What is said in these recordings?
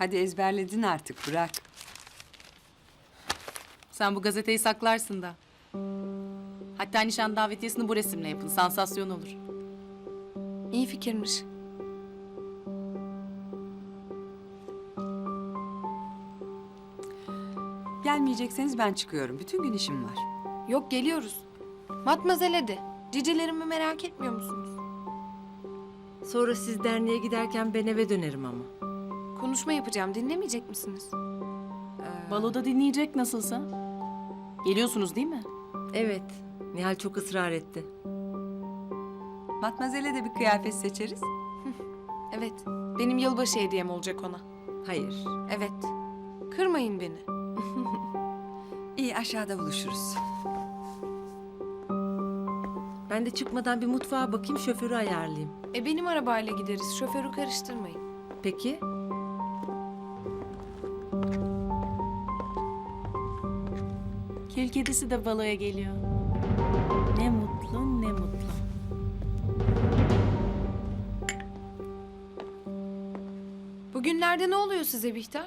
Hadi ezberledin artık bırak. Sen bu gazeteyi saklarsın da. Hatta nişan davetiyesini bu resimle yapın. Sansasyon olur. İyi fikirmiş. Gelmeyecekseniz ben çıkıyorum. Bütün gün işim var. Yok geliyoruz. Matmazel de. Cicilerimi merak etmiyor musunuz? Sonra siz derneğe giderken ben eve dönerim ama. Konuşma yapacağım. Dinlemeyecek misiniz? Baloda dinleyecek nasılsa. Geliyorsunuz değil mi? Evet, Nihal çok ısrar etti. Matmazel'e de bir kıyafet seçeriz. Evet. Benim yılbaşı hediyem olacak ona. Hayır. Evet. Kırmayın beni. İyi aşağıda buluşuruz. Ben de çıkmadan bir mutfağa bakayım, şoförü ayarlayayım. E benim arabayla gideriz. Şoförü karıştırmayın. Peki? Kül kedisi de baloya geliyor. Ne mutlu ne mutlu. Bugünlerde ne oluyor size Bihter?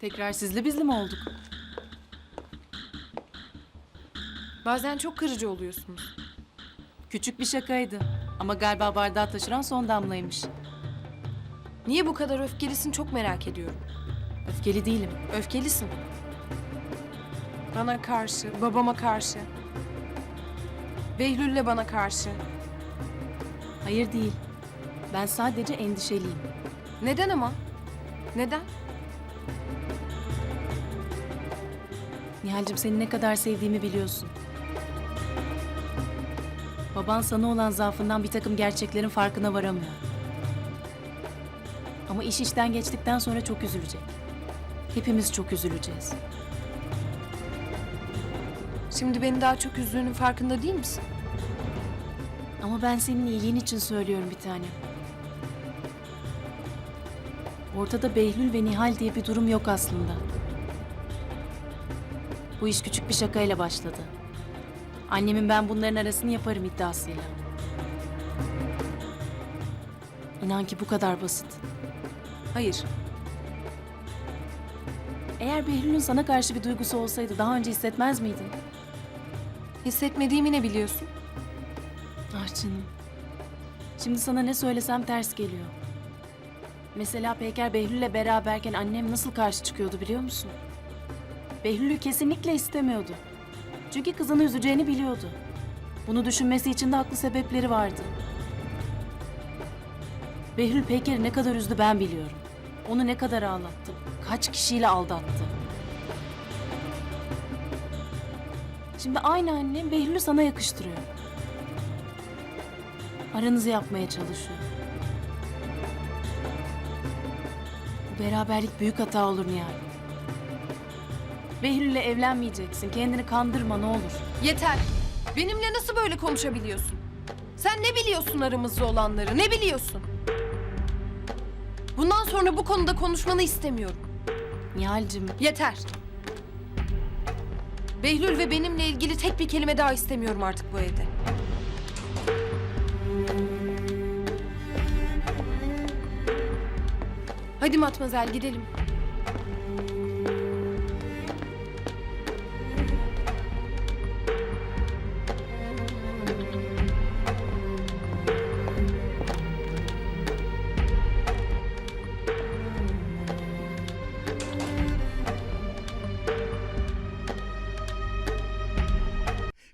Tekrar sizli bizli mi olduk? Bazen çok kırıcı oluyorsunuz. Küçük bir şakaydı. Ama galiba bardağı taşıran son damlaymış. Niye bu kadar öfkelisin çok merak ediyorum. Öfkeli değilim. Öfkelisin. Bana karşı, babama karşı. Behlül'le bana karşı. Hayır değil. Ben sadece endişeliyim. Neden ama? Neden? Nihal'cim seni ne kadar sevdiğimi biliyorsun. Baban sana olan zaafından bir takım gerçeklerin farkına varamıyor. Ama iş işten geçtikten sonra çok üzülecek. Hepimiz çok üzüleceğiz. Şimdi beni daha çok üzdüğünün farkında değil misin? Ama ben senin iyiliğin için söylüyorum bir tanem. Ortada Behlül ve Nihal diye bir durum yok aslında. Bu iş küçük bir şakayla başladı. Annemin ben bunların arasını yaparım iddiasıyla. İnan ki bu kadar basit. Hayır. Eğer Behlül'ün sana karşı bir duygusu olsaydı daha önce hissetmez miydin? Hissetmediğimi ne biliyorsun? Ah canım. Şimdi sana ne söylesem ters geliyor. Mesela Peyker Behlül'le beraberken annem nasıl karşı çıkıyordu biliyor musun? Behlül'ü kesinlikle istemiyordu. Çünkü kızını üzeceğini biliyordu. Bunu düşünmesi için de haklı sebepleri vardı. Behlül Peyker'i ne kadar üzdü ben biliyorum. Onu ne kadar ağlattı. Kaç kişiyle aldattı. Şimdi aynı annem Behlül'ü sana yakıştırıyor. Aranızı yapmaya çalışıyor. Bu beraberlik büyük hata olur Nihal. Behlül'le evlenmeyeceksin. Kendini kandırma ne olur. Yeter. Benimle nasıl böyle konuşabiliyorsun? Sen ne biliyorsun aramızda olanları? Ne biliyorsun? Bundan sonra bu konuda konuşmanı istemiyorum. Nihal'cim Yeter. Behlül ve benimle ilgili tek bir kelime daha istemiyorum artık bu evde. Hadi Matmazel gidelim.